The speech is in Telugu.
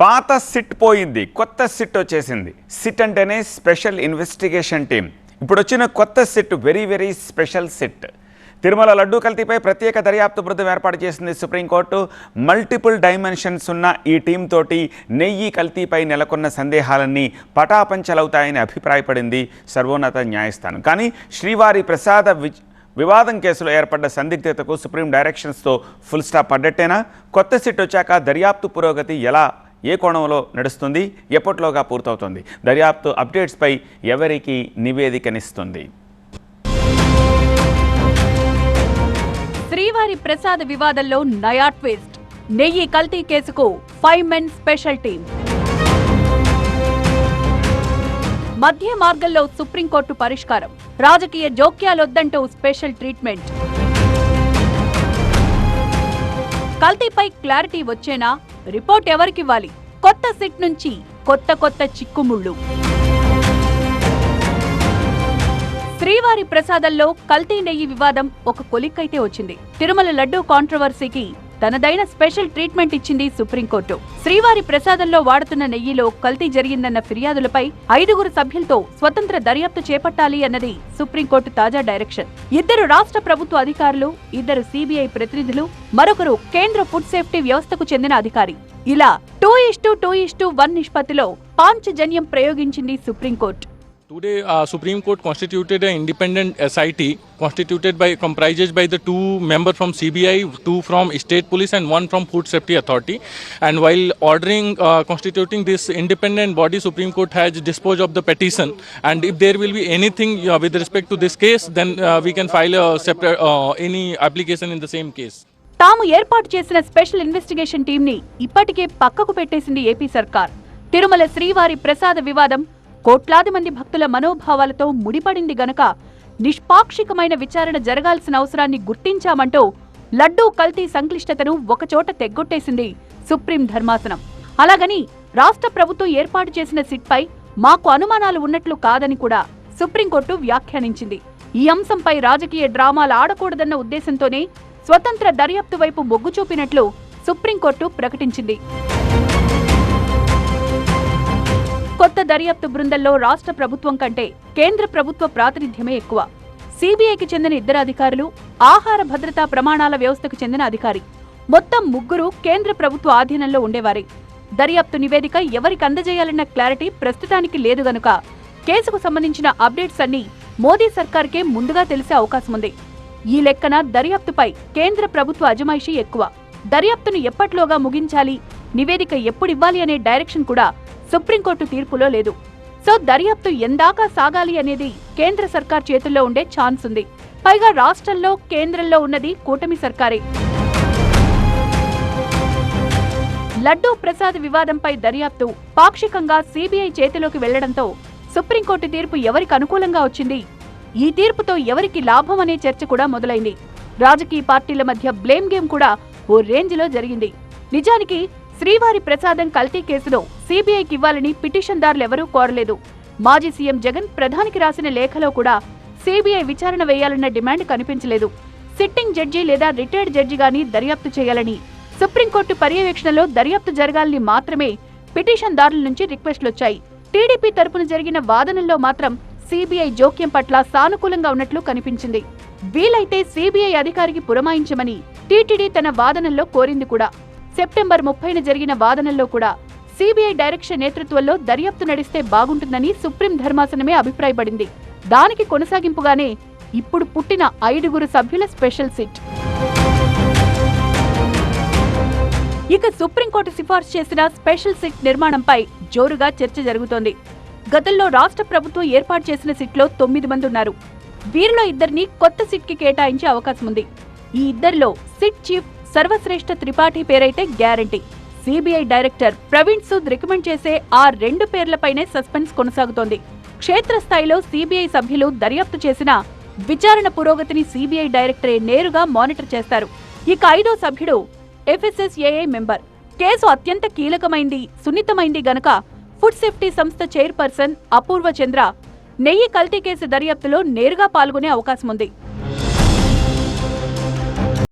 పాత సిట్ పోయింది కొత్త సిట్ వచ్చేసింది. సిట్ అంటేనే స్పెషల్ ఇన్వెస్టిగేషన్ టీం ఇప్పుడు వచ్చిన కొత్త SIT very very special SIT. Tirumala laddu కల్తీపై ప్రత్యేక దర్యాప్తు బృందం ఏర్పాటు చేసింది సుప్రీంకోర్టు. మల్టిపుల్ డైమెన్షన్స్ ఉన్న ఈ టీం తోటి నెయ్యి కల్తీపై నెలకొన్న సందేహాలన్నీ పటాపంచలవుతాయని అభిప్రాయపడింది సర్వోన్నత న్యాయస్థానం. కానీ శ్రీవారి ప్రసాద విజ్ వివాదం కేసులో ఏర్పడ్డ సందిగ్ధతకు సుప్రీం డైరెక్షన్స్తో ఫుల్ స్టాప్ పడ్డట్టేనా కొత్త సిట్ వచ్చాక దర్యాప్తు పురోగతి ఎలా ఏ కోణంలో నడుస్తుంది ఎప్పట్లోగా పూర్తవుతుంది. దర్యాప్తు అప్డేట్స్పై ఎవరికి నివేదికనిస్తుంది. శ్రీవారి ప్రసాద వివాదంలో నయా ట్విస్ట్. నెయ్యి కల్తీ కేసుకు ఫైవ్ మెన్ స్పెషల్ టీం మధ్య మార్గంలో సుప్రీంకోర్టు పరిష్కారం. రాజకీయ జోక్యాలొద్దంటూ స్పెషల్ ట్రీట్మెంట్. కల్తీపై క్లారిటీ వచ్చేనా? రిపోర్ట్ ఎవరికివ్వాలి? కొత్త సిట్ నుంచి కొత్త కొత్త చిక్కుముళ్ళు. శ్రీవారి ప్రసాదంలో కల్తీ నెయ్యి వివాదం ఒక కొలిక్కైతే వచ్చింది. తిరుమల లడ్డూ కాంట్రవర్సీకి తనదైన స్పెషల్ ట్రీట్మెంట్ ఇచ్చింది సుప్రీంకోర్టు. శ్రీవారి ప్రసాదంలో వాడుతున్న నెయ్యిలో కల్తీ జరిగిందన్న ఫిర్యాదులపై ఐదుగురు సభ్యులతో స్వతంత్ర దర్యాప్తు చేపట్టాలి అన్నది సుప్రీంకోర్టు తాజా డైరెక్షన్. ఇద్దరు రాష్ట్ర ప్రభుత్వ అధికారులు ఇద్దరు సిబిఐ ప్రతినిధులు మరొకరు కేంద్ర ఫుడ్ సేఫ్టీ వ్యవస్థకు చెందిన అధికారి. ఇలా two is to two is to one నిష్పత్తిలో పాంచజన్యం ప్రయోగించింది Supreme Court. Today, uh, Supreme Court constituted an independent SIT constituted by comprises by the two member from CBI, two from State Police, and one from Food Safety Authority. And while ordering uh, constituting this independent body, Supreme Court has disposed of the petition. And if there will be anything uh, with respect to this case, then uh, we can file a separate uh, any application in the same case. తాము ఏర్పాటు చేసిన స్పెషల్ ఇన్వెస్టిగేషన్ టీం ని ఇప్పటికే పక్కకు పెట్టేసింది ఏపీ సర్కార్ తిరుమల శ్రీవారి ప్రసాద వివాదం కోట్లాది మంది భక్తుల మనోభావాలతో ముడిపడింది గనక నిష్పాక్షికమైన విచారణ జరగాల్సిన అవసరాన్ని గుర్తించామంటూ లడ్డూ కల్తీ సంక్లిష్టతను ఒకచోట తెగ్గొట్టేసింది సుప్రీం ధర్మాసనం. అలాగని రాష్ట్ర ప్రభుత్వం ఏర్పాటు చేసిన సిట్పై మాకు అనుమానాలు ఉన్నట్లు కాదని కూడా సుప్రీంకోర్టు వ్యాఖ్యానించింది. ఈ అంశంపై రాజకీయ డ్రామాలు ఆడకూడదన్న ఉద్దేశంతోనే స్వతంత్ర దర్యాప్తు వైపు మొగ్గు చూపినట్లు సుప్రీంకోర్టు ప్రకటించింది. కొత్త దర్యాప్తు బృందంలో రాష్ట్ర ప్రభుత్వం కంటే కేంద్ర ప్రభుత్వ ప్రాతినిధ్యమే ఎక్కువ. సిబిఐకి చెందిన ఇద్దరు అధికారులు ఆహార భద్రతా ప్రమాణాల వ్యవస్థకు చెందిన అధికారి. మొత్తం ముగ్గురు కేంద్ర ప్రభుత్వ ఆధీనంలో ఉండేవారే. దర్యాప్తు నివేదిక ఎవరికి అందజేయాలన్న క్లారిటీ ప్రస్తుతానికి లేదు గనుక కేసుకు సంబంధించిన అప్డేట్స్ అన్ని మోదీ సర్కార్కే ముందుగా తెలిసే అవకాశం ఉంది ఈ లెక్కన దర్యాప్తుపై కేంద్ర ప్రభుత్వ అజమాయిషీ ఎక్కువ. దర్యాప్తును ఎప్పట్లోగా ముగించాలి? నివేదిక ఎప్పుడివ్వాలి అనే డైరెక్షన్ కూడా సుప్రీంకోర్టు తీర్పులో లేదు. సో దర్యాప్తు ఎందాకా సాగాలి అనేది కేంద్ర సర్కార్ చేతుల్లో ఉండే ఛాన్స్ ఉంది. పైగా రాష్ట్రంలో కేంద్రంలో ఉన్నది కూటమి సర్కారే. లడ్డూ ప్రసాద్ వివాదంపై దర్యాప్తు పాక్షికంగా సిబిఐ చేతిలోకి వెళ్ళడంతో సుప్రీంకోర్టు తీర్పు ఎవరికి అనుకూలంగా వచ్చింది? ఈ తీర్పుతో ఎవరికి లాభం అనే చర్చ కూడా మొదలైంది. రాజకీయ పార్టీల మధ్య బ్లేమ్ గేమ్ కూడా ఓ రేంజ్లో జరిగింది. నిజానికి శ్రీవారి ప్రసాదం కల్తీ కేసులో సీబీఐకి ఇవ్వాలని పిటిషన్దారులెవరూ కోరలేదు. మాజీ సీఎం జగన్ ప్రధానికి రాసిన లేఖలో కూడా సీబీఐ విచారణ వేయాలన్న డిమాండ్ కనిపించలేదు. సిట్టింగ్ జడ్జి లేదా రిటైర్డ్ జడ్జి గాని దర్యాప్తు చేయాలని సుప్రీంకోర్టు పర్యవేక్షణలో దర్యాప్తు జరగాలని మాత్రమే పిటిషన్దారుల నుంచి రిక్వెస్ట్లొచ్చాయి. టీడీపీ తరపున జరిగిన వాదనల్లో మాత్రం సీబీఐ జోక్యం పట్ల సానుకూలంగా ఉన్నట్లు కనిపించింది. వీలైతే సీబీఐ అధికారికి పురమాయించమని టీటీడీ తన వాదనల్లో కోరింది కూడా. సెప్టెంబర్ ముప్పైన జరిగిన వాదనల్లో కూడా సీబీఐ డైరెక్షన్ నేతృత్వంలో దర్యాప్తు నడిస్తే బాగుంటుందని సుప్రీం ధర్మాసనమే అభిప్రాయపడింది. దానికి కొనసాగింపుగానే ఇప్పుడు పుట్టిన ఐదుగురు సభ్యుల స్పెషల్ సిట్. ఇక సుప్రీంకోర్టు సిఫార్సు చేసిన స్పెషల్ సిట్ నిర్మాణంపై జోరుగా చర్చ జరుగుతోంది. గతంలో రాష్ట్ర ప్రభుత్వం ఏర్పాటు చేసిన సిట్లో తొమ్మిది మంది ఉన్నారు వీరిలో ఇద్దరిని కొత్త సిట్కి కేటాయించే అవకాశం ఉంది ఈ ఇద్దరిలో సిట్ చీఫ్ సర్వశ్రేష్ఠ త్రిపాఠి పేరైతే guarantee. CBI director Praveen Sood recommend చేసే ఆ రెండు పేర్లపైనే సస్పెన్స్ కొనసాగుతోంది. క్షేత్రస్థాయిలో సిబిఐ సభ్యులు దర్యాప్తు చేసిన విచారణ పురోగతిని సిబిఐ డైరెక్టరే నేరుగా మానిటర్ చేస్తారు. ఇక ఐదో సభ్యుడు ఎఫ్ఎస్ఎస్ఏఐ మెంబర్. కేసు అత్యంత కీలకమైంది సున్నితమైంది గనక ఫుడ్ సేఫ్టీ సంస్థ చైర్పర్సన్ అపూర్వ చంద్ర. నెయ్యి కల్తీ కేసు దర్యాప్తులో నేరుగా పాల్గొనే అవకాశం ఉంది